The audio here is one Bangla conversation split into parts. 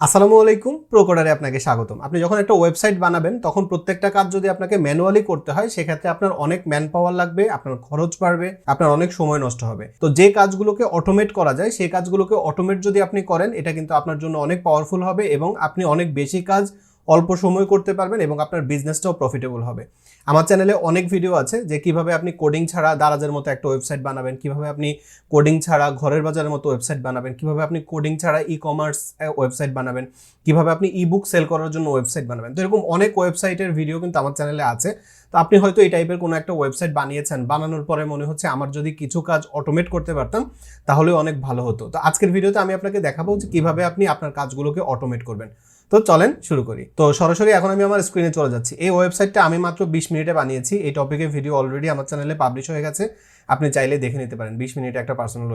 আসসালামু আলাইকুম প্রোকোডারে আপনাকে স্বাগতম। আপনি যখন একটা ওয়েবসাইট বানাবেন, তখন প্রত্যেকটা কাজ যদি আপনাকে ম্যানুয়ালি করতে হয়, সেক্ষেত্রে আপনার অনেক ম্যান পাওয়ার লাগবে, আপনার খরচ বাড়বে, আপনার অনেক সময় নষ্ট হবে। তো যে কাজগুলোকে অটোমেট করা যায়, সেই কাজগুলোকে অটোমেট যদি আপনি করেন, এটা কিন্তু আপনার জন্য অনেক পাওয়ারফুল হবে এবং আপনি অনেক বেশি কাজ অল্প সময় করতে পারবেন এবং আপনার বিজনেসটাও প্রফিটেবল হবে। আমার চ্যানেলে অনেক ভিডিও আছে যে কীভাবে আপনি কোডিং ছাড়া দারাজের মতো একটা ওয়েবসাইট বানাবেন, কীভাবে আপনি কোডিং ছাড়া ঘরের বাজারের মতো ওয়েবসাইট বানাবেন, কীভাবে আপনি কোডিং ছাড়া ই কমার্স ওয়েবসাইট বানাবেন, কীভাবে আপনি ই বুক সেল করার জন্য ওয়েবসাইট বানাবেন। তো এরকম অনেক ওয়েবসাইটের ভিডিও কিন্তু আমার চ্যানেলে আছে। তো আপনি হয়তো এই টাইপের কোনো একটা ওয়েবসাইট বানিয়েছেন, বানানোর পরে মনে হচ্ছে আমার যদি কিছু কাজ অটোমেট করতে পারতাম তাহলে অনেক ভালো হতো। তো আজকের ভিডিওতে আমি আপনাকে দেখাবো যে কীভাবে আপনি আপনার কাজগুলোকে অটোমেট করবেন। তো চলেন শুরু করি। তো সরাসরি এখন আমি আমার স্ক্রিনে চলে যাচ্ছি। এই ওয়েবসাইটটা আমি মাত্র বিশ মিনিটে বানিয়েছি। এই টপিকের ভিডিও অলরেডি আমার চ্যানেলে পাবলিশ হয়ে গেছে। আপনি চাইলে দেখে নিতে পারেন। বিশ মিনিটে একটা পার্সোনাল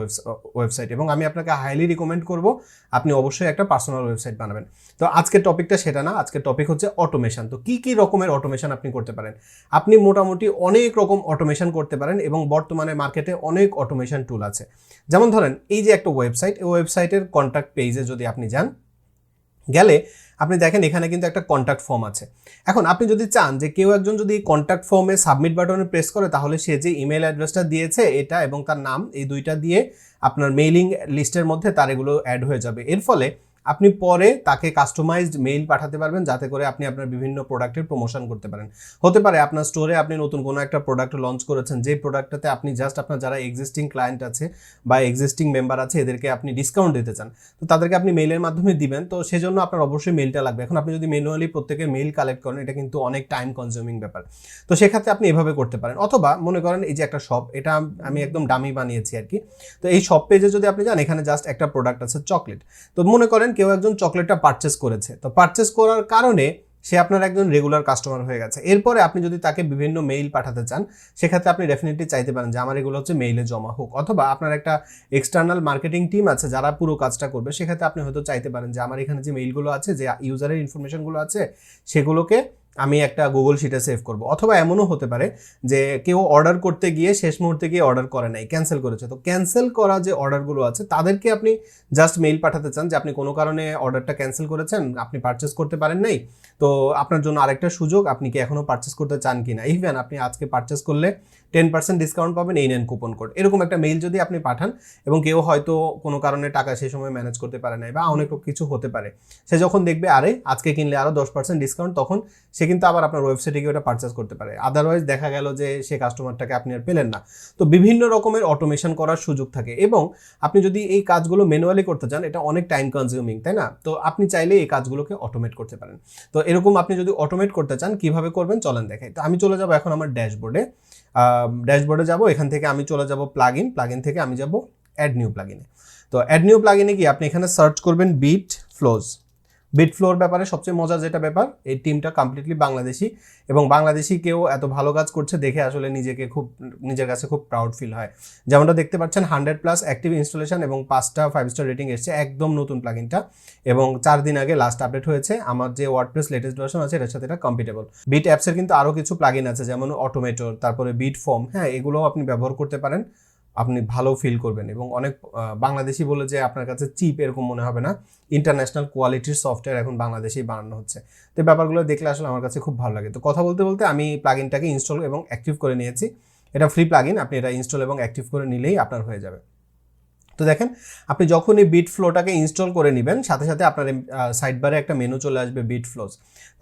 ওয়েবসাইট এবং আমি আপনাকে হাইলি রিকমেন্ড করব, আপনি অবশ্যই একটা পার্সোনাল ওয়েবসাইট বানাবেন। তো আজকের টপিকটা সেটা না, আজকের টপিক হচ্ছে অটোমেশন তো কি কি রকমের অটোমেশন আপনি করতে পারেন? আপনি মোটামুটি অনেক রকম অটোমেশন করতে পারেন এবং বর্তমানে মার্কেটে অনেক অটোমেশন টুল আছে। যেমন ধরেন, এই যে একটা ওয়েবসাইট এই ওয়েবসাইটের কন্ট্যাক্ট পেজে যদি আপনি যান গেলে আপনি দেখেন এখানে কিন্তু একটা কন্ট্যাক্ট ফর্ম আছে। এখন আপনি যদি চান যে কেউ একজন যদি কন্ট্যাক্ট ফর্মে সাবমিট বাটনে প্রেস করে, তাহলে সে যে ইমেল অ্যাড্রেসটা দিয়েছে, এটা এবং তার নাম, এই দুইটা দিয়ে আপনার মেইলিং লিস্টের মধ্যে তার এগুলো অ্যাড হয়ে যাবে। এর ফলে আপনি পরে তাকে কাস্টমাইজড মেইল পাঠাতে পারবেন, যাতে করে আপনি আপনার বিভিন্ন প্রোডাক্টের প্রমোশন করতে পারেন। হতে পারে আপনার স্টোরে আপনি নতুন কোনো একটা প্রোডাক্ট লঞ্চ করেছেন যে প্রোডাক্টটাতে আপনি জাস্ট আপনার যারা এক্সিস্টিং ক্লায়েন্ট আছে বা এক্সিস্টিং মেম্বার আছে, এদেরকে আপনি ডিসকাউন্ট দিতে চান। তো তাদেরকে আপনি মেইলের মাধ্যমে দিবেন, তো সেজন্য আপনার অবশ্যই মেইলটা লাগবে। এখন আপনি যদি ম্যানুয়ালি প্রত্যেকের মেইল কালেক্ট করেন, এটা কিন্তু অনেক টাইম কনজিউমিং ব্যাপার। তো সেক্ষেত্রে আপনি এভাবে করতে পারেন। অথবা মনে করেন এই যে একটা শপ এটা আমি একদম দামি বানিয়েছি আর কি। তো এই শপ পেজে যদি আপনি যান, এখানে জাস্ট একটা প্রোডাক্ট আছে চকলেট তো মনে করেন কেউ একজন চকলেটটা পারচেস করেছে। তো পারচেস করার কারণে সে আপনার একজন রেগুলার কাস্টমার হয়ে গেছে। এরপরে আপনি যদি তাকে বিভিন্ন মেইল পাঠাতে চান, সেক্ষেত্রে আপনি ডেফিনেটলি চাইতে পারেন যে আমার এগুলো হচ্ছে মেইলে জমা হোক। অথবা আপনার একটা এক্সটার্নাল মার্কেটিং টিম আছে যারা পুরো কাজটা করবে, সেক্ষেত্রে আপনি হয়তো চাইতে পারেন যে আমার এখানে যে মেইলগুলো আছে, যে ইউজারের ইনফরমেশনগুলো আছে, সেগুলোকে আমি একটা গুগল শিটে সেভ করব। অথবা এমনও হতে পারে যে কেউ অর্ডার করতে গিয়ে শেষ মুহূর্তে গিয়ে অর্ডার করে নাই ক্যান্সেল করেছে। তো ক্যান্সেল করা যে অর্ডারগুলো আছে, তাদেরকে আপনি জাস্ট মেইল পাঠাতে চান যে আপনি কোনো কারণে অর্ডারটা ক্যান্সেল করেছেন, আপনি পারচেস করতে পারেন নাই। তো আপনার জন্য আরেকটা সুযোগ, আপনি কি এখনও পারচেস করতে চান কি না ইভেন আপনি আজকে পারচেস করলে টেন পার্সেন্ট ডিসকাউন্ট পাবেন এই নেন কুপন কোড এরকম একটা মেইল যদি আপনি পাঠান এবং কেউ হয়তো কোনো কারণে টাকা সেই সময় ম্যানেজ করতে পারে নাই বা অনেক কিছু হতে পারে, সে যখন দেখবে, আরে, আজকে কিনলে আরও দশ পার্সেন্ট ডিসকাউন্ট তখন সে কিন্তু আবার আপনার ওয়েবসাইটে গিয়ে ওটা পারচেস করতে পারে। আদারওয়াইজ দেখা গেল যে সে কাস্টমারটাকে আপনি আর পেলেন না। তো বিভিন্ন রকমের অটোমেশন করার সুযোগ থাকে এবং আপনি যদি এই কাজগুলো ম্যানুয়ালি করতে চান, এটা অনেক টাইম কনজিউমিং তাই না? তো আপনি চাইলে এই কাজগুলোকে অটোমেট করতে পারেন। তো এরকম আপনি যদি অটোমেট করতে চান, কীভাবে করবেন চলেন দেখাই। তো আমি চলে যাব এখন আমার ড্যাশবোর্ডে ড্যাশবোর্ডে যাব, এখান থেকে আমি চলে যাব প্লাগ ইন প্লাগ ইন থেকে আমি যাব অ্যাড নিউ প্লাগ ইনে তো অ্যাড নিউ প্লাগ ইনে কি আপনি এখানে সার্চ করবেন বিট ফ্লোজ বিট ফ্লোর ব্যাপারে সবচেয়ে মজার যেটা ব্যাপার, এই টিমটা কমপ্লিটলি বাংলাদেশি এবং বাংলাদেশি কেউ এত ভালো কাজ করছে দেখে আসলে নিজেকে খুব, নিজের কাছে খুব প্রাউড ফিল হয়। যেমনটা দেখতে পাচ্ছেন হান্ড্রেড প্লাস অ্যাক্টিভ ইনস্টলেশন এবং পাঁচটা ফাইভ স্টার রেটিং এসছে, একদম নতুন প্লাগিনটা এবং চার দিন আগে লাস্ট আপডেট হয়েছে। আমার যে ওয়ার্ডপ্রেস লেটেস্ট ভার্সন আছে, এটার সাথে এটা কম্পিটেবল বিট অ্যাপসের কিন্তু আরও কিছু প্লাগিন আছে, যেমন অটোমেটর তারপরে বিট ফর্ম হ্যাঁ এগুলোও আপনি ব্যবহার করতে পারেন। আপনি ভালো ফিল করবেন এবং অনেক বাংলাদেশি বলে যে আপনার কাছে চিপ এরকম মনে হবে না। ইন্টারন্যাশনাল কোয়ালিটির সফটওয়্যার এখন বাংলাদেশেই বানানো হচ্ছে। তো ব্যাপারগুলো দেখলে আসলে আমার কাছে খুব ভালো লাগে। তো কথা বলতে বলতে আমি প্লাগিনটাকে ইনস্টল এবং অ্যাক্টিভ করে নিয়েছি। এটা ফ্রি প্লাগিন আপনি এটা ইনস্টল এবং অ্যাক্টিভ করে নিলেই আপনার হয়ে যাবে। তো দেখেন, আপনি যখন এই বিট ফ্লোটাকে ইনস্টল করে নেবেন, সাথে সাথে আপনার সাইড বারে একটা মেনু চলে আসবে বিট ফ্লোজ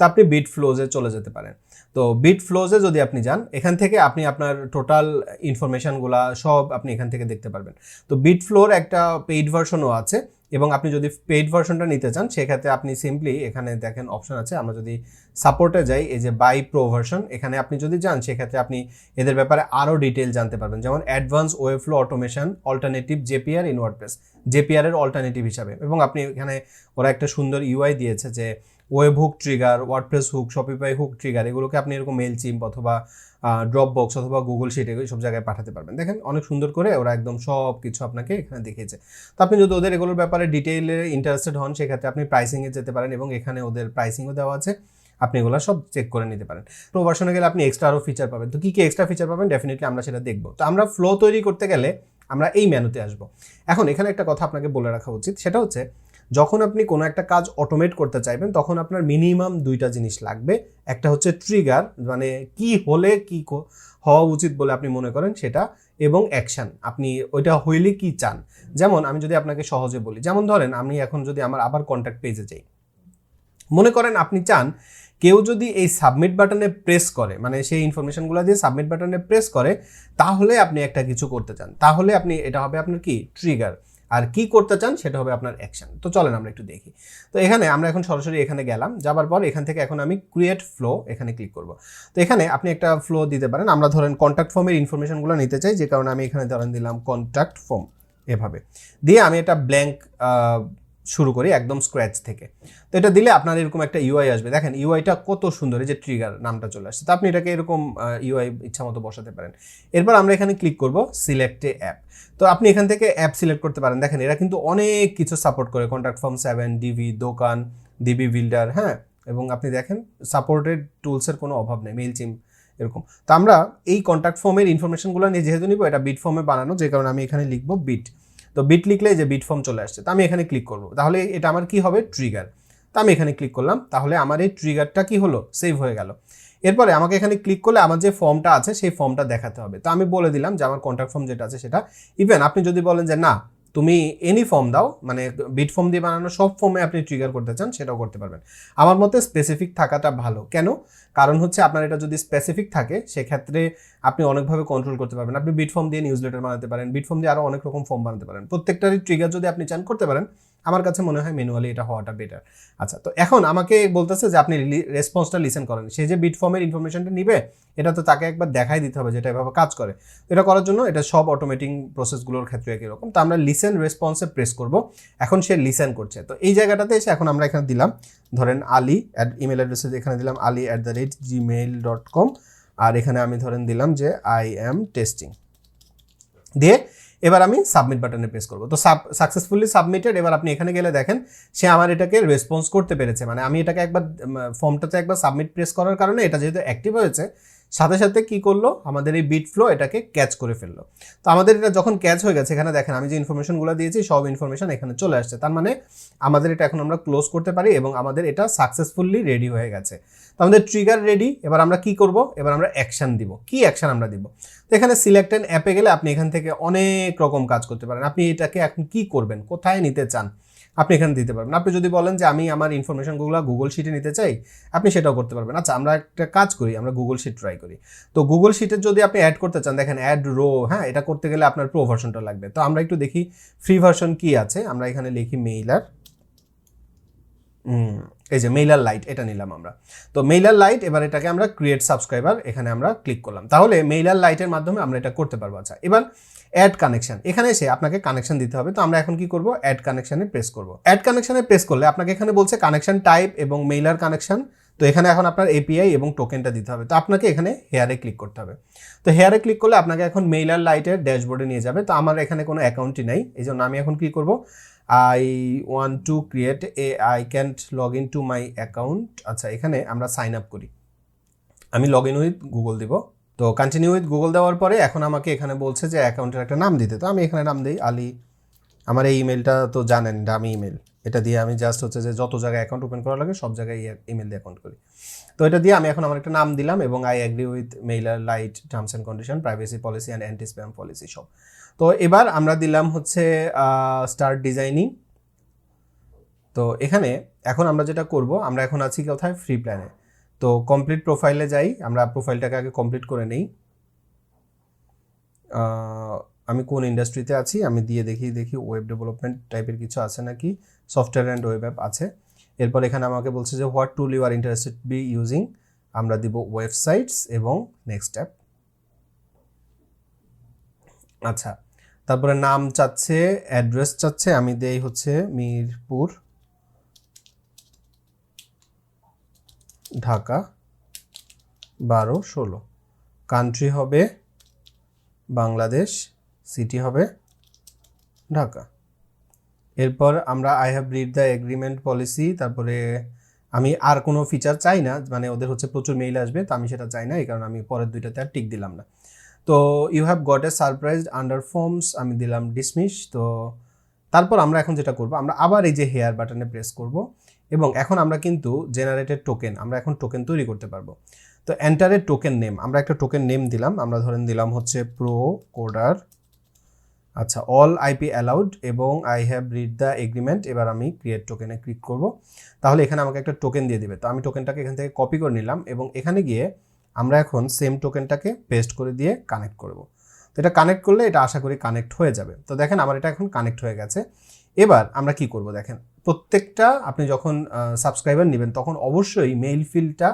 তো আপনি বিট ফ্লোজে চলে যেতে পারেন। তো বিট ফ্লোজে যদি আপনি যান, এখান থেকে আপনি আপনার টোটাল ইনফরমেশানগুলা সব আপনি এখান থেকে দেখতে পারবেন। তো বিট ফ্লোর একটা পেইড ভার্সনও আছে। এবং আপনি যদি পেইড ভার্সনটা নিতে চান, সেক্ষেত্রে আপনি সিম্পলি এখানে দেখেন অপশন আছে। আমরা যদি সাপোর্টে যাই, এই যে বাই প্রো ভার্সন এখানে আপনি যদি যান, সেক্ষেত্রে আপনি এদের ব্যাপারে আরও ডিটেল জানতে পারবেন। যেমন advance web flow automation alternative Zapier in Zapier এর অল্টারনেটিভ হিসাবে। এবং আপনি এখানে ওরা একটা সুন্দর ইউআই দিয়েছে যে web hook trigger WordPress hook Shopify hook trigger এগুলোকে আপনি এরকম মেল চিম্প অথবা ড্রপ বক্স অথবা গুগল শিট এগুলো সব জায়গায় পাঠাতে পারবেন। দেখেন অনেক সুন্দর করে ওরা একদম সব কিছু আপনাকে এখানে দেখিয়েছে। তো আপনি যদি ওদের এগুলোর ব্যাপারে ডিটেইলে ইন্টারেস্টেড হন, সেক্ষেত্রে আপনি প্রাইসিংয়ে যেতে পারেন এবং এখানে ওদের প্রাইসিংও দেওয়া আছে। আপনি এগুলো সব চেক করে নিতে পারেন। প্রো ভার্সনে গেলে আপনি এক্সট্রা আরও ফিচার পাবেন। তো কী কী এক্সট্রা ফিচার পাবেন? ডেফিনেটলি আমরা সেটা দেখব। তো আমরা ফ্লো তৈরি করতে গেলে আমরা এই মেনুতে আসব। এখন এখানে একটা কথা আপনাকে বলে রাখা উচিত। সেটা হচ্ছে যখন আপনি কোনো একটা কাজ অটোমেট করতে চাইবেন, তখন আপনার মিনিমাম দুইটা জিনিস লাগবে। একটা হচ্ছে ট্রিগার মানে কি হলে কি হওয়া উচিত বলে আপনি মনে করেন সেটা, এবং অ্যাকশন আপনি ওইটা হইলে কি চান? যেমন আমি যদি আপনাকে সহজে বলি, যেমন ধরেন আমি এখন যদি আমার আবার কন্ট্যাক্ট পেজে যাই। মনে করেন আপনি চান কেউ যদি এই সাবমিট বাটনে প্রেস করে মানে সেই ইনফরমেশনগুলো দিয়ে সাবমিট বাটনে প্রেস করে, তাহলে আপনি একটা কিছু করতে চান। তাহলে আপনি, এটা হবে আপনার কি? ট্রিগার আর কি করতে চান সেটা হবে আপনার অ্যাকশন তো চলেন আমরা একটু দেখি। তো এখানে আমরা এখন সরাসরি এখানে গেলাম, যাবার পর এখান থেকে এখন আমি ক্রিয়েট ফ্লো এখানে ক্লিক করব। তো এখানে আপনি একটা ফ্লো দিতে পারেন। আমরা ধরেন কন্ট্যাক্ট ফর্মের ইনফরমেশনগুলো নিতে চাই, যে কারণে আমি এখানে ধরেন দিলাম কন্ট্যাক্ট ফর্ম এভাবে। দিয়ে আমি একটা ব্ল্যাঙ্ক শুরু করি একদম স্ক্র্যাচ থেকে। তো এটা দিলে আপনার এরকম একটা ইউআই আসবে। দেখেন ইউআইটা কত সুন্দর, এই যে ট্রিগার নামটা চলে আসছে। তো আপনি এটাকে এরকম ইউআই ইচ্ছা মতো বসাতে পারেন। এরপর আমরা এখানে ক্লিক করব সিলেক্টে অ্যাপ তো আপনি এখান থেকে অ্যাপ সিলেক্ট করতে পারেন। দেখেন এরা কিন্তু অনেক কিছু সাপোর্ট করে। কন্ট্যাক্ট ফর্ম সেভেন ডিভি দোকান ডিবি বিল্ডার হ্যাঁ? এবং আপনি দেখেন সাপোর্টেড টুলসের কোনো অভাব নেই মেইল চিম এরকম। তো আমরা এই কন্ট্যাক্ট ফর্মের ইনফরমেশনগুলো নিয়ে যেহেতু নিব, এটা বিট ফর্মে বানানো, যে কারণে আমি এখানে লিখব বিট তো বিট লিখলে যে বিট ফর্ম চলে আসছে, তো আমি এখানে ক্লিক করব। তাহলে এটা আমার কি হবে? ট্রিগার তো আমি এখানে ক্লিক করলাম, তাহলে আমার এই ট্রিগারটা কি হলো? সেভ হয়ে গেল। এরপরে আমাকে এখানে ক্লিক করলে আমার যে ফর্মটা আছে, সেই ফর্মটা দেখাতে হবে। তো আমি বলে দিলাম যে আমার কন্ট্যাক্ট ফর্ম যেটা আছে সেটা। ইভেন আপনি যদি বলেন যে না তুমি এনি ফর্ম দাও মানে বিট ফর্ম দিয়ে বানানো সব ফর্মে আপনি ট্রিগার করতে চান, সেটাও করতে পারবেন। আমার মতে স্পেসিফিক থাকাটা ভালো। কেন? কারণ হচ্ছে আপনার এটা যদি স্পেসিফিক থাকে, সেক্ষেত্রে আপনি অনেকভাবে কন্ট্রোল করতে পারবেন। আপনি বিট ফর্ম দিয়ে নিউজ লেটার বানাতে পারেন বিট ফর্ম দিয়ে আরও অনেক রকম ফর্ম বানাতে পারেন। প্রত্যেকটারই ট্রিগার যদি আপনি চান, করতে পারেন। আমার কাছে মনে হয় ম্যানুয়ালি এটা হওয়াটা বেটার আচ্ছা তো এখন আমাকে বলতেছে যে আপনি রেসপন্সটা লিসেন করেন। সে যে বিট ফর্মের ইনফরমেশনটা নিবে, এটা তো তাকে একবার দেখাই দিতে হবে যেটা এভাবে কাজ করে। এটা করার জন্য এটা সব অটোমেটিং প্রসেসগুলোর ক্ষেত্রে একই রকম। তো আমরা লিসেন রেসপন্সে প্রেস করব। এখন সে লিসেন করছে। তো এই জায়গাটাতে এসে এখন আমরা এখানে দিলাম, ধরেন আলি অ্যাট ইমেল অ্যাড্রেসে এখানে দিলাম, Ali at the rate Gmail dot com আর এখানে আমি ধরেন দিলাম যে আই এম টেস্টিং দিয়ে এবার আমি সাবমিট বাটনে প্রেস করব। তো সাব সাকসেসফুলি সাবমিটেড এবার আপনি এখানে গেলে দেখেন, সে আমার এটাকে রেসপন্স করতে পেরেছে। মানে আমি এটাকে একবার ফর্মটাতে একবার সাবমিট প্রেস করার কারণে এটা যেহেতু অ্যাক্টিভ হয়েছে সাথে সাথে কি করল? আমাদের এই বিট ফ্লো এটাকে ক্যাচ করে ফেলল। তো আমাদের এটা যখন ক্যাচ হয়ে গেছে, এখানে দেখেন আমি যে ইনফরমেশনগুলো দিয়েছি, সব ইনফরমেশন এখানে চলে আসছে। তার মানে আমাদের এটা এখন আমরা ক্লোজ করতে পারি এবং আমাদের এটা সাকসেসফুলি রেডি হয়ে গেছে। তো আমাদের ট্রিগার রেডি এবার আমরা কি করব? এবার আমরা অ্যাকশন দিব। কি অ্যাকশন আমরা দিব? তো এখানে সিলেক্ট অ্যাপে গেলে আপনি এখান থেকে অনেক রকম কাজ করতে পারেন। আপনি এটাকে এখন কি করবেন? কোথায় নিতে চান? আপনি এখানে দিতে পারবেন। আপনি যদি বলেন যে আমি আমার ইনফরমেশনগুলো গুগল শিটে নিতে চাই, আপনি সেটাও করতে পারবেন। আচ্ছা আমরা একটা কাজ করি, আমরা গুগল শিট ট্রাই করি। তো গুগল শিটের যদি আপনি অ্যাড করতে চান, দেখেন অ্যাড রো হ্যাঁ এটা করতে গেলে আপনার প্রো ভার্সনটা লাগবে। তো আমরা একটু দেখি ফ্রি ভার্সন কি আছে। আমরা এখানে লিখি মেইলার এই যে মেইলার লাইট এটা নিলাম আমরা। তো মেইলার লাইট এবার এটাকে আমরা ক্রিয়েট সাবস্ক্রাইবার এখানে আমরা ক্লিক করলাম। তাহলে মেইলার লাইটের মাধ্যমে আমরা এটা করতে পারব। আচ্ছা এবার অ্যাড কানেকশন এখানে এসে আপনাকে কানেকশন দিতে হবে। তো আমরা এখন কি করব? অ্যাড কানেকশনে প্রেস করব। অ্যাড কানেকশনে প্রেস করলে আপনাকে এখানে বলছে কানেকশন টাইপ এবং মেইলার কানেকশন তো এখানে এখন আপনার এপিআই এবং টোকেনটা দিতে হবে। তো আপনাকে এখানে হেয়ারে ক্লিক করতে হবে। তো হেয়ারে ক্লিক করলে আপনাকে এখন মেইলার লাইটের ড্যাশবোর্ডে নিয়ে যাবে। তো আমার এখানে কোনো অ্যাকাউন্টই নেই। এই জন্য আমি এখন কি করব? I want to create a I can't log in to my account আচ্ছা এখানে আমরা সাইন আপ করি। আমি লগ ইন উইথ গুগল দিব। তো কন্টিনিউ উইথ গুগল দেওয়ার পরে এখন আমাকে এখানে বলছে যে অ্যাকাউন্টের একটা নাম দিতে। তো আমি এখানে নাম দিই আলি। আমার এই ইমেলটা তো জানেন দামি ইমেল এটা দিয়ে আমি জাস্ট হচ্ছে যে যত জায়গায় অ্যাকাউন্ট ওপেন করা লাগে, সব জায়গায় ইমেল দিয়ে অ্যাকাউন্ট করি। তো এটা দিয়ে আমি এখন আমার একটা নাম দিলাম এবং I agree with MailerLite terms and condition privacy policy and anti spam policy সব। তো এবার আমরা দিলাম হচ্ছে স্টার্ট ডিজাইনিং তো এখানে এখন আমরা যেটা করব, আমরা এখন আছি কোথায়? ফ্রি প্ল্যানে তো কমপ্লিট প্রোফাইলে যাই, আমরা প্রোফাইলটাকে আগে কমপ্লিট করে নেই। আমি কোন ইন্ডাস্ট্রিতে আছি, আমি দিয়ে দেখি দেখি ওয়েব ডেভেলপমেন্ট টাইপের কিছু আছে নাকি সফটওয়্যার অ্যান্ড ওয়েব অ্যাপ আছে। এরপর এখানে আমাকে বলছে যে what tool you are interested be using আমরা দিব ওয়েবসাইটস এবং নেক্সট অ্যাপ আচ্ছা তারপরে নাম চাচ্ছে অ্যাড্রেস চাচ্ছে, আমি দেই হচ্ছে মিরপুর। ঢাকা, বারো, ষোলো। কান্ট্রি হবে বাংলাদেশ সিটি হবে ঢাকা। এরপর আমরা I have read the agreement policy তারপরে আমি আর কোনো ফিচার চাই না মানে ওদের হচ্ছে প্রচুর মেইল আসবে, তো আমি সেটা চাই না, এই কারণে আমি পরের দুইটাতে আর টিক দিলাম না। তো you have got a surprise under forms আমি দিলাম ডিসমিস তো তারপর আমরা এখন যেটা করব, আমরা আবার এই যে হেয়ার বাটনে প্রেস করব। এবং এখন আমরা কিন্তু জেনারেটেড টোকেন আমরা এখন টোকেন তৈরি করতে পারব। তো এন্টারের টোকেন নেম আমরা একটা টোকেন নেম দিলাম, আমরা ধরেন দিলাম হচ্ছে প্রো কোডার আচ্ছা অল আইপি অ্যালাউড এবং I have read the agreement এবার আমি ক্রিয়েট টোকেনে ক্লিক করব। তাহলে এখানে আমাকে একটা টোকেন দিয়ে দিবে। তো আমি টোকেনটাকে এখান থেকে কপি করে নিলাম এবং এখানে গিয়ে আমরা এখন সেম টোকেনটাকে পেস্ট করে দিয়ে কানেক্ট করব। তো এটা কানেক্ট করলে এটা আশা করি কানেক্ট হয়ে যাবে। তো দেখেন, আমার এটা এখন কানেক্ট হয়ে গেছে। এবার আমরা কি করব দেখেন? প্রত্যেকটা আপনি যখন সাবস্ক্রাইবার নেবেন, তখন অবশ্যই মেইল ফিল্ডটা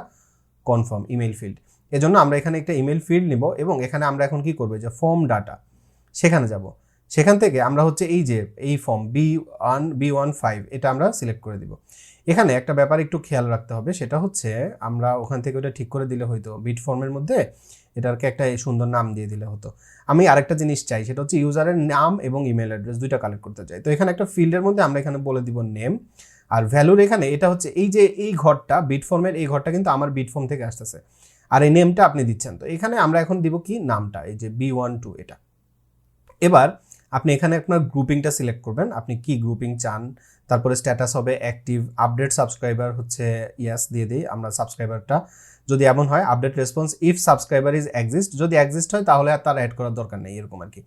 কনফার্ম ইমেল ফিল্ড এজন্য আমরা এখানে একটা ইমেল ফিল্ড নিব এবং এখানে আমরা এখন কি করব? যে ফর্ম ডাটা সেখানে যাব। সেখান থেকে আমরা হচ্ছে এই যে, এই form B one B one five এটা আমরা সিলেক্ট করে দিব। এখানে একটা ব্যাপার একটু খেয়াল রাখতে হবে, সেটা হচ্ছে আমরা ওখান থেকে ওটা ঠিক করে দিলে হয়তো বিট ফর্মের মধ্যে এটাকে একটা সুন্দর নাম দিয়ে দিলে হতো। আমি আরেকটা জিনিস চাই, সেটা হচ্ছে ইউজারের নাম এবং ইমেল অ্যাড্রেস দুইটা কালেক্ট করতে চাই। তো এখানে একটা ফিল্ডের মধ্যে আমরা এখানে বলে দিব নেম আর ভ্যালুর এখানে এটা হচ্ছে এই যে এই ঘরটা বিট ফর্মের এই ঘরটা কিন্তু আমার বিট ফর্ম থেকে আসতেছে। আর এই নেমটা আপনি দিচ্ছেন। তো এখানে আমরা এখন দিব কি নামটা, এই যে বি ওয়ান টু এটা। এবার আপনি এখানে আপনার গ্রুপিংটা সিলেক্ট করবেন। আপনি কি গ্রুপিং চান, তারপরে স্ট্যাটাস হবে অ্যাক্টিভ আপডেট সাবস্ক্রাইবার হচ্ছে ইয়াস দিয়ে দিই। আমরা সাবস্ক্রাইবারটা যদি এমন হয় update response if subscriber is exist যদি এক্সিস্ট হয়, তাহলে আর তার অ্যাড করার দরকার নেই, এরকম আর কি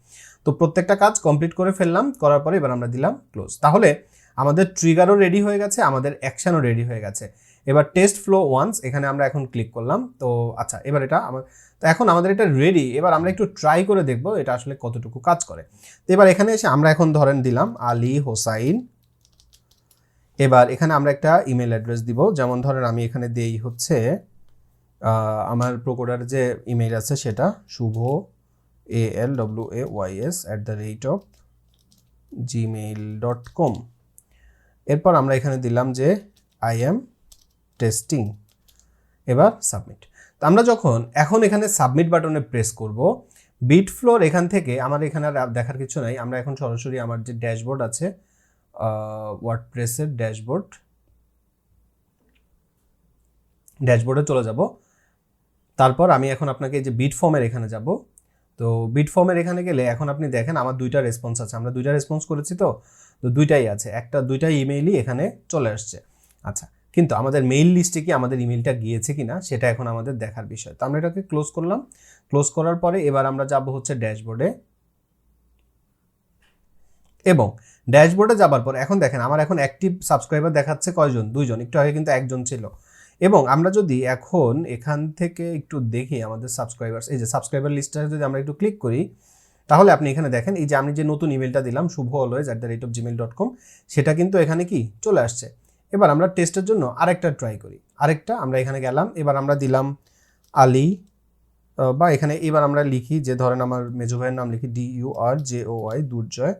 তো প্রত্যেকটা কাজ কমপ্লিট করে ফেললাম, করার পরে এবার আমরা দিলাম ক্লোজ তাহলে আমাদের ট্রিগারও রেডি হয়ে গেছে, আমাদের অ্যাকশনও রেডি হয়ে গেছে। এবার টেস্ট ফ্লো ওয়ান্স এখানে আমরা এখন ক্লিক করলাম, তো আচ্ছা এবার এটা আমার তো এখন আমাদের এটা রেডি এবার আমরা একটু ট্রাই করে দেখব এটা আসলে কতটুকু কাজ করে। তো এবার এখানে এসে আমরা এখন ধরেন দিলাম আলী হোসাইন। এবার এখানে আমরা একটা ইমেল অ্যাড্রেস দিব, যেমন ধরেন আমি এখানে দেই হচ্ছে আমার প্রকোডার যে ইমেল আছে সেটা Shuvo A L W A Y S at the rate of Gmail dot com এরপর আমরা এখানে দিলাম যে আই এম টেস্টিং এবার সাবমিট তো আমরা যখন, এখন এখানে সাবমিট বাটনে প্রেস করব বিট ফ্লোর এখান থেকে আমার এখানে আর দেখার কিছু নাই, আমরা এখন সরাসরি আমার যে ড্যাশবোর্ড আছে ওয়ার্ড প্রেসের ড্যাশবোর্ড ড্যাশবোর্ডে চলে যাব। তারপর আমি এখন আপনাকে যে বিট ফর্মের এখানে যাব। তো বিট ফর্মের এখানে গেলে এখন আপনি দেখেন আমার দুইটা রেসপন্স আছে। আমরা দুইটা রেসপন্স করেছি তো? তো দুইটাই আছে। একটা দুইটা ইমেইলই এখানে চলে আসছে। আচ্ছা কিন্তু আমাদের মেইল লিস্টে কি আমাদের ইমেলটা গিয়েছে কিনা সেটা এখন আমাদের দেখার বিষয়। তো আমরা এটাকে ক্লোজ করলাম। ক্লোজ করার পরে এবার আমরা যাব হচ্ছে ড্যাশবোর্ডে এবং ড্যাশবোর্ডে যাবার পর এখন দেখেন, আমার এখন অ্যাক্টিভ সাবস্ক্রাইবার দেখাচ্ছে কয়জন? দুইজন। একটু আগে কিন্তু একজন ছিল। এবং আমরা যদি এখন এখান থেকে একটু দেখি আমাদের সাবস্ক্রাইবার্স এই যে সাবস্ক্রাইবার লিস্টটা যদি আমরা একটু ক্লিক করি, তাহলে আপনি এখানে দেখেন, এই যে আমি যে নতুন ইমেলটা দিলাম, Shuvo always at the rate of Gmail dot com সেটা কিন্তু এখানে কি চলে আসছে। এবার আমরা টেস্টের জন্য আরেকটা ট্রাই করি। আরেকটা, আমরা এখানে গেলাম, এবার আমরা দিলাম আলী বা এখানে এবার আমরা লিখি যে ধরেন আমার মেজো ভাইয়ের নাম লিখি D U R J O Y Durjoy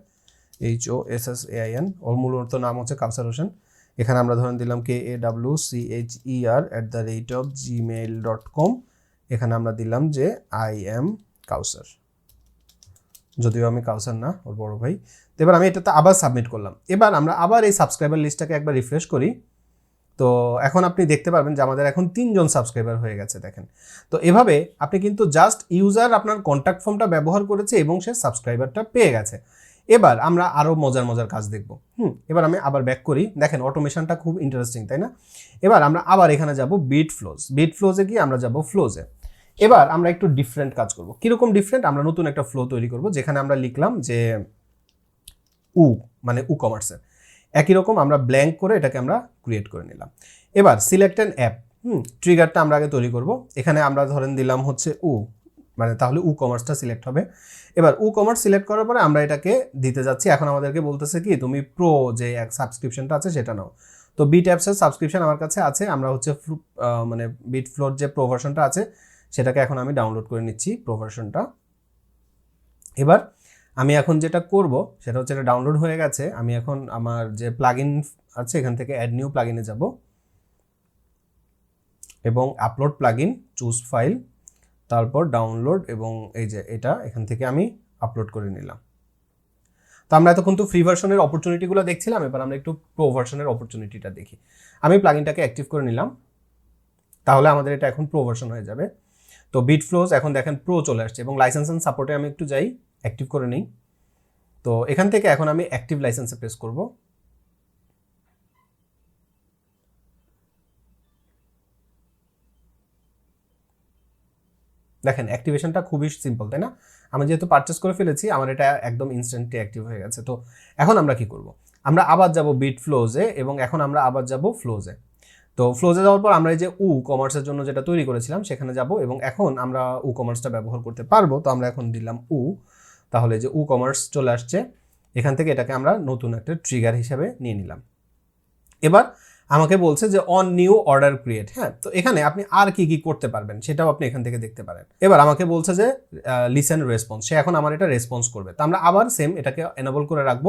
H O S S A I N ওর মূলত নাম হচ্ছে কাউসার হোসেন। এখানে আমরা ধরেন দিলাম K A W C H E R at the rate of Gmail dot com এখানে আমরা দিলাম যে আই এম কাউসার যদিও আমি কাউসার না, ওর বড় ভাই। তো এবার আমি এটাতে আবার সাবমিট করলাম। এবার আমরা আবার এই সাবস্ক্রাইবার লিস্টটাকে একবার রিফ্রেশ করি। তো এখন আপনি দেখতে পারবেন যে আমাদের এখন তিনজন সাবস্ক্রাইবার হয়ে গেছে, দেখেন। তো এভাবে আপনি কিন্তু জাস্ট ইউজার আপনার কন্ট্যাক্ট ফর্মটা ব্যবহার করেছে এবং সে সাবস্ক্রাইবারটা পেয়ে গেছে। এবার আমরা আরও মজার মজার কাজ দেখব। হুম, এবার আমি আবার ব্যাক করি। দেখেন অটোমেশনটা খুব ইন্টারেস্টিং তাই না? এবার আমরা আবার এখানে যাব বিট ফ্লোজ বিট ফ্লোজে গিয়ে আমরা যাব ফ্লোজে এবার আমরা একটু ডিফারেন্ট কাজ করব। কীরকম ডিফারেন্ট আমরা নতুন একটা ফ্লো তৈরি করব, যেখানে আমরা লিখলাম যে উ মানে উ কমার্সের একই রকম আমরা ব্ল্যাঙ্ক করে এটাকে আমরা ক্রিয়েট করে নিলাম। এবার সিলেক্ট অ্যান অ্যাপ হুম ট্রিগারটা আমরা আগে তৈরি করব। এখানে আমরা ধরেন দিলাম হচ্ছে উ। মানে তাহলে উ কমার্সটা সিলেক্ট হবে। এবার উ কমার্স সিলেক্ট করার পরে আমরা এটাকে দিতে যাচ্ছি। এখন আমাদেরকে বলতেছে কি, তুমি প্রো যে এক সাবস্ক্রিপশনটা আছে সেটা নাও। তো বিট অ্যাপসের সাবস্ক্রিপশন আমার কাছে আছে। আমরা হচ্ছে মানে বিট ফ্লোর যে প্রো ভার্সনটা আছে, সেটাকে এখন আমি ডাউনলোড করে নিচ্ছি প্রো ভার্সনটা এবার আমি এখন যেটা করব, সেটা হচ্ছে এটা ডাউনলোড হয়ে গেছে। আমি এখন আমার যে প্লাগ আছে, এখান থেকে অ্যাড নিউ প্লাগিনে যাব। এবং আপলোড প্লাগিন চুজ ফাইল তারপর ডাউনলোড এবং এই যে এটা এখান থেকে আমি আপলোড করে নিলাম। তো আমরা এতক্ষণ তো ফ্রি ভার্সনের অপরচুনিটিগুলো দেখছিলাম, এবার আমরা একটু প্রো ভার্সনের অপরচুনিটিটা দেখি। আমি প্লাগিনটাকে অ্যাক্টিভ করে নিলাম, তাহলে আমাদের এটা এখন প্রো ভার্সন হয়ে যাবে। তো বিট ফ্লোজ এখন দেখেন প্রো চলে আসছে এবং লাইসেন্স অ্যান্ড সাপোর্টে আমি একটু যাই অ্যাক্টিভ করে নিই। তো এখান থেকে এখন আমি অ্যাক্টিভ লাইসেন্সে প্রেস করব। দেখেন অ্যাক্টিভেশনটা খুবই সিম্পল তাই না? আমি যেহেতু পারচেস করে ফেলেছি, আমার এটা একদম ইনস্ট্যান্টলি অ্যাক্টিভ হয়ে গেছে। তো এখন আমরা কি করব? আমরা আবার যাব বিট ফ্লোজে এবং এখন আমরা আবার যাব ফ্লোজে তো ফ্লোজে যাওয়ার পর আমরা এই যে উ কমার্সের জন্য যেটা তৈরি করেছিলাম, সেখানে যাব এবং এখন আমরা উ কমার্সটা ব্যবহার করতে পারব। তো আমরা এখন দিলাম উ তাহলে যে উ কমার্স চলে আসছে। এখান থেকে এটাকে আমরা নতুন একটা ট্রিগার হিসাবে নিয়ে নিলাম। এবার আমাকে বলছে যে অন নিউ অর্ডার ক্রিয়েট হ্যাঁ তো এখানে আপনি আর কি কি করতে পারবেন সেটাও আপনি এখান থেকে দেখতে পারেন। এবার আমাকে বলছে যে লিসেন রেসপন্স সে এখন আমার এটা রেসপন্স করবে। তো আমরা আবার সেম এটাকে এনেবল করে রাখব।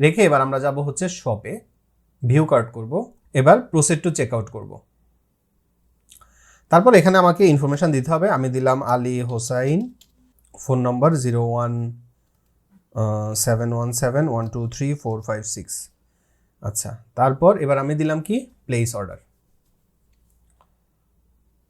রেখে এবার আমরা যাব হচ্ছে শপে ভিউ কার্ড করব। এবার প্রসিড টু চেক আউট করব। তারপর এখানে আমাকে ইনফরমেশন দিতে হবে। আমি দিলাম Ali Hossain phone number zero one seven one seven one two three four five six আচ্ছা তারপর এবার আমি দিলাম কি? প্লেস অর্ডার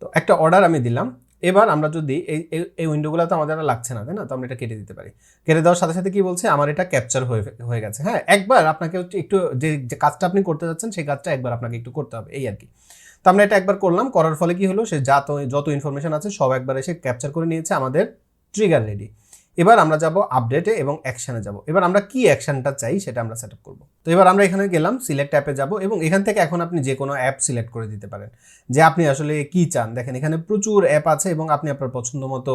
তো একটা অর্ডার আমি দিলাম। এবার আমরা যদি এই, এই- উইন্ডোগুলো তো আমাদের লাগছে না, তাই না? তো আমরা এটা কেটে দিতে পারি। কেটে দেওয়ার সাথে সাথে কি বলছে? আমার এটা ক্যাপচার হয়ে হয়ে গেছে। হ্যাঁ একবার আপনাকে একটু যে যে কাজটা আপনি করতে যাচ্ছেন, সেই কাজটা একবার আপনাকে একটু করতে হবে, এই আর কি। তো আমরা এটা একবার করলাম, করার ফলে কি হলো? সে যত যত ইনফরমেশন আছে, সব একবার এসে ক্যাপচার করে নিয়েছে আমাদের ট্রিগার রেডি এবার আমরা যাব আপডেটে এবং অ্যাকশানে যাব। এবার আমরা কি অ্যাকশনটা চাই সেটা আমরা সেট আপ করব। তো এবার আমরা এখানে গেলাম সিলেক্ট অ্যাপে যাব এবং এখান থেকে এখন আপনি যে কোনো অ্যাপ সিলেক্ট করে দিতে পারেন। যে আপনি আসলে কি চান। দেখেন, এখানে প্রচুর অ্যাপ আছে এবং আপনি আপনার পছন্দ মতো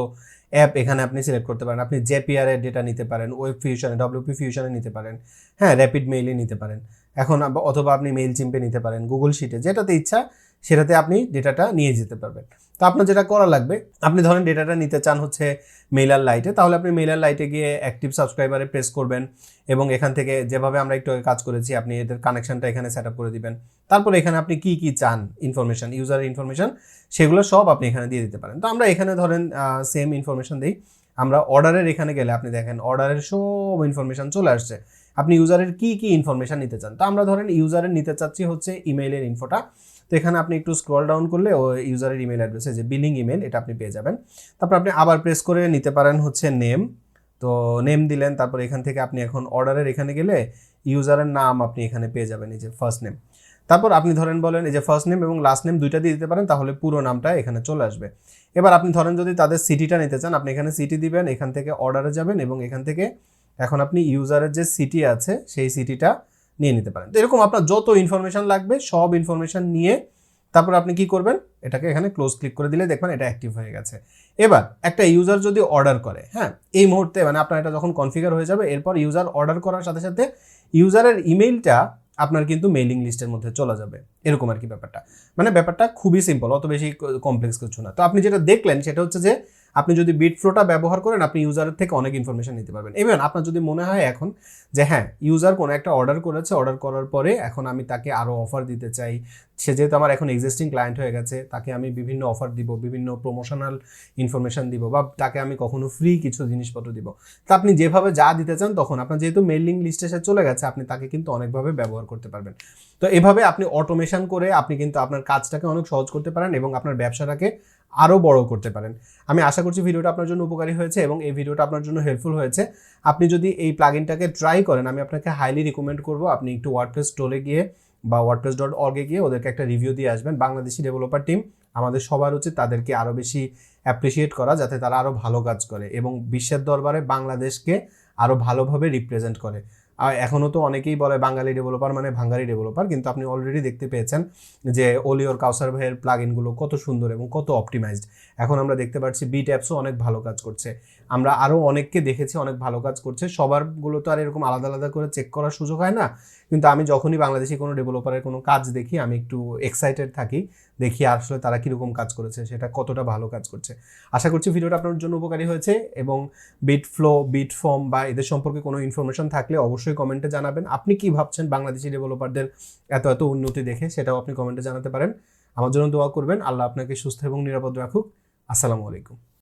অ্যাপ এখানে আপনি সিলেক্ট করতে পারেন। আপনি জেপিআরের ডেটা নিতে পারেন ওয়েব ফিউশনে ডব্লিউপি ফিউশনে নিতে পারেন। হ্যাঁ র্যাপিড মেইলে নিতে পারেন। এখন অথবা আপনি মেইল চিম্পে নিতে পারেন গুগল শিটে যেটাতে ইচ্ছা সেটাতে আপনি ডেটাটা নিয়ে যেতে পারবেন। তো আপনার যেটা করা লাগবে, আপনি ধরেন ডেটাটা নিতে চান হচ্ছে মেইলার লাইটে তাহলে আপনি মেইলার লাইটে গিয়ে অ্যাক্টিভ সাবস্ক্রাইবারে প্রেস করবেন এবং এখান থেকে যেভাবে আমরা একটু কাজ করেছি, আপনি এদের কানেকশনটা এখানে সেট আপ করে দিবেন। তারপর এখানে আপনি কি কি চান ইনফরমেশন ইউজার ইনফরমেশন সেগুলো সব আপনি এখানে দিয়ে দিতে পারেন। তো আমরা এখানে ধরেন সেম ইনফরমেশন দিই। আমরা অর্ডারের এখানে গেলে আপনি দেখেন অর্ডারের সব ইনফরমেশন চলে আসছে। আপনি ইউজারের কি কি ইনফরমেশন নিতে চান? তো আমরা ধরেন ইউজারের নিতে চাচ্ছি হচ্ছে ইমেইলের ইনফোটা তো এখানে আপনি একটু স্ক্রল ডাউন করলে ও ইউজারের ইমেল অ্যাড্রেসে যে বিলিং ইমেল এটা আপনি পেয়ে যাবেন। তারপর আপনি আবার প্রেস করে নিতে পারেন হচ্ছে নেম তো নেম দিলেন, তারপর এখান থেকে আপনি এখন অর্ডারের এখানে গেলে ইউজারের নাম আপনি এখানে পেয়ে যাবেন, এই যে ফার্স্ট নেম তারপর আপনি ধরেন বলেন, এই যে ফার্স্ট নেম এবং লাস্ট নেম দুইটা দিয়ে দিতে পারেন, তাহলে পুরো নামটা এখানে চলে আসবে। এবার আপনি ধরেন যদি তাদের সিটিটা নিতে চান, আপনি এখানে সিটি দিবেন, এখান থেকে অর্ডারে যাবেন এবং এখান থেকে এখন আপনি ইউজারের যে সিটি আছে, সেই সিটিটা নিয়ে নিতে পারেন। তো এরকম আপনার যত ইনফরমেশন লাগবে, সব ইনফরমেশন নিয়ে তারপর আপনি কি করবেন? এটাকে এখানে ক্লোজ ক্লিক করে দিলে দেখবেন এটা অ্যাক্টিভ হয়ে গেছে। এবার একটা ইউজার যদি অর্ডার করে হ্যাঁ এই মুহূর্তে মানে আপনার এটা যখন কনফিগার হয়ে যাবে, এরপর ইউজার অর্ডার করার সাথে সাথে ইউজারের ইমেইলটা আপনার কিন্তু মেইলিং লিস্টের মধ্যে চলে যাবে। এরকম আর কি ব্যাপারটা। মানে ব্যাপারটা খুবই সিম্পল অত বেশি কমপ্লেক্স কিছু না। তো আপনি যেটা দেখলেন সেটা হচ্ছে যে আপনি যদি বিট ফ্লোটা ব্যবহার করেন, আপনি ইউজারের থেকে অনেক ইনফরমেশন নিতে পারবেন। ইভেন আপনার যদি মনে হয় এখন যে হ্যাঁ ইউজার কোনো একটা অর্ডার করেছে অর্ডার করার পরে এখন আমি তাকে আরও অফার দিতে চাই। সে যেহেতু আমার এখন এক্সিস্টিং ক্লায়েন্ট হয়ে গেছে, তাকে আমি বিভিন্ন অফার দিব, বিভিন্ন প্রমোশনাল ইনফরমেশন দিব বা তাকে আমি কখনো ফ্রি কিছু জিনিসপত্র দিব। তা আপনি যেভাবে যা দিতে চান তখন আপনার যেহেতু মেইলিং লিস্টে সে চলে গেছে, আপনি তাকে কিন্তু অনেকভাবে ব্যবহার করতে পারবেন। তো এভাবে আপনি অটোমেশন করে আপনি কিন্তু আপনার কাজটাকে অনেক সহজ করতে পারেন এবং আপনার ব্যবসাটাকে আরও বড় করতে পারেন। আমি আশা করছি ভিডিওটা আপনার জন্য উপকারী হয়েছে এবং এই ভিডিওটা আপনার জন্য হেল্পফুল হয়েছে। আপনি যদি এই প্লাগিনটাকে ট্রাই করেন, আমি আপনাকে হাইলি রিকমেন্ড করব। আপনি একটু ওয়ার্ডপ্রেস স্টোরে গিয়ে বা ওয়ার্ডপ্রেস ডট অর্গে গিয়ে ওদেরকে একটা রিভিউ দিয়ে আসবেন। বাংলাদেশি ডেভেলপার টিম আমাদের সবার উচিত তাদেরকে আরও বেশি অ্যাপ্রিসিয়েট করা, যাতে তারা আরও ভালো কাজ করে এবং বিশ্বের দরবারে বাংলাদেশকে আরও ভালোভাবে রিপ্রেজেন্ট করে। আর এখনও তো অনেকেই বলে বাঙালি ডেভেলপার মানে ভাঙ্গালি ডেভেলপার কিন্তু আপনি অলরেডি দেখতে পেয়েছেন যে ওলিওর কাউসার ভাইয়ের প্লাগইনগুলো কত সুন্দর এবং কত অপটিমাইজড এখন আমরা দেখতে পাচ্ছি বিট অ্যাপসও অনেক ভালো কাজ করছে। আমরা আরও অনেককে দেখেছি অনেক ভালো কাজ করছে। সবারগুলো তো আর এরকম আলাদা আলাদা করে চেক করার সুযোগ হয় না। কিন্তু আমি যখনই বাংলাদেশি কোনো ডেভেলপারের কোনো কাজ দেখি, আমি একটু এক্সাইটেড থাকি। দেখি আসলে তারা কীরকম কাজ করেছে, সেটা কতটা ভালো কাজ করছে। আশা করছি ভিডিওটা আপনার জন্য উপকারী হয়েছে এবং বিট ফ্লো বিট ফর্ম বা এদের সম্পর্কে কোনো ইনফরমেশন থাকলে অবশ্যই কমেন্টে জানাবেন। আপনি কি ভাবছেন বাংলাদেশি ডেভেলপারদের এত এত উন্নতি দেখে, সেটাও আপনি কমেন্টে জানাতে পারেন। আমার জন্য দোয়া করবেন। আল্লাহ আপনাকে সুস্থ এবং নিরাপদ রাখুক। আসসালামু আলাইকুম।